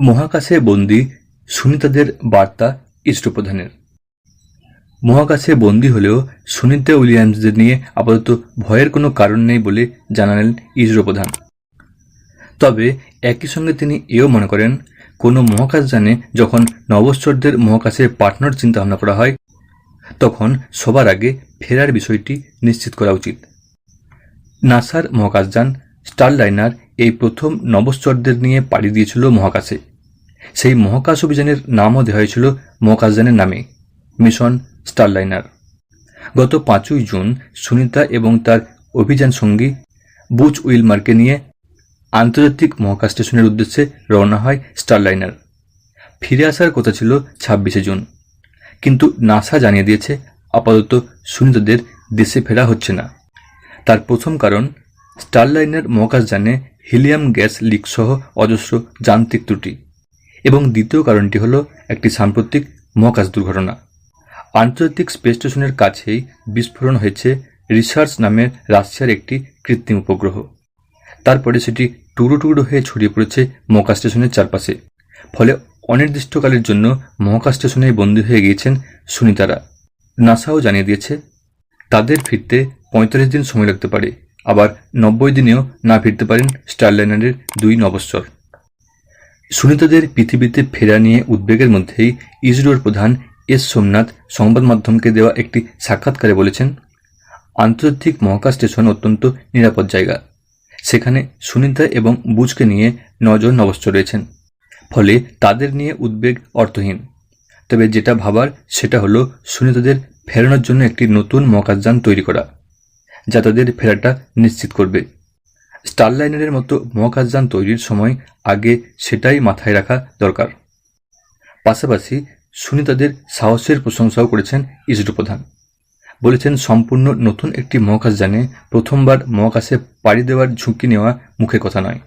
মহাকাশে বন্দি সুনিতাদের বার্তা ইসরো প্রধানের মহাকাশে বন্দী হলেও সুনিতা উইলিয়ামসদের নিয়ে আপাতত ভয়ের কোনো কারণ নেই বলে জানালেন ইসরো প্রধান তবে একই সঙ্গে তিনি এও মনে করেন, কোনো মহাকাশযানে যখন নভশ্চরদের মহাকাশে পাঠানোর চিন্তাভাবনা করা হয়, তখন সবার আগে ফেরার বিষয়টি নিশ্চিত করা উচিত। নাসার মহাকাশযান স্টারলাইনার এই প্রথম নভশ্চরদের নিয়ে পাড়ি দিয়েছিল মহাকাশে। সেই মহাকাশ অভিযানের নামও দেওয়া হয়েছিল মহাকাশযানের নামে, মিশন স্টারলাইনার। গত পাঁচই জুন সুনিতা এবং তার অভিযান সঙ্গী বুচ উইলমারকে নিয়ে আন্তর্জাতিক মহাকাশ স্টেশনের উদ্দেশ্যে রওনা হয় স্টারলাইনার। ফিরে আসার কথা ছিল ছাব্বিশে জুন। কিন্তু নাসা জানিয়ে দিয়েছে, আপাতত সুনিতাদের দেশে ফেরা হচ্ছে না। তার প্রথম কারণ, স্টারলাইনার মহাকাশযানে হিলিয়াম গ্যাস লিক সহ অজস্র যান্ত্রিক ত্রুটি। এবং দ্বিতীয় কারণটি হল একটি সাম্প্রতিক মহাকাশ দুর্ঘটনা। আন্তর্জাতিক স্পেস স্টেশনের কাছেই বিস্ফোরণ হয়েছে রিসার্চ নামের রাশিয়ার একটি কৃত্রিম উপগ্রহ। তারপরে সেটি টুকরো টুকরো হয়ে ছড়িয়ে পড়েছে মহাকাশ স্টেশনের চারপাশে। ফলে অনির্দিষ্টকালের জন্য মহাকাশ স্টেশনে বন্দী হয়ে গিয়েছেন সুনিতারা। নাসাও জানিয়ে দিয়েছে, তাদের ফিরতে পঁয়তাল্লিশ দিন সময় লাগতে পারে। আবার নব্বই দিনেও না ফিরতে পারেন স্টারলাইনারের দুই নবস্বর সুনিতাদের পৃথিবীতে ফেরা নিয়ে উদ্বেগের মধ্যেই ইসরোর প্রধান এস সোমনাথ সংবাদ মাধ্যমকে দেওয়া একটি সাক্ষাৎকারে বলেছেন, আন্তর্জাতিক মহাকাশ স্টেশন অত্যন্ত নিরাপদ জায়গা। সেখানে সুনিতা এবং বুজকে নিয়ে নজন নবস্থ রয়েছেন। ফলে তাদের নিয়ে উদ্বেগ অর্থহীন। তবে যেটা ভাবার, সেটা হলো সুনিতাদের ফেরানোর জন্য একটি নতুন মহাকাশযান তৈরি করা, যা তাদের ফেরাটা নিশ্চিত করবে। স্টারলাইনারের মতো মহাকাশযান তৈরির সময় আগে সেটাই মাথায় রাখা দরকার। পাশাপাশি সুনিতাদের সাহসের প্রশংসাও করেছেন ইসরো প্রধান। বলেছেন, সম্পূর্ণ নতুন একটি মহাকাশযানে প্রথমবার মহাকাশে পাড়ি দেওয়ার ঝুঁকি নেওয়া মুখে কথা নয়।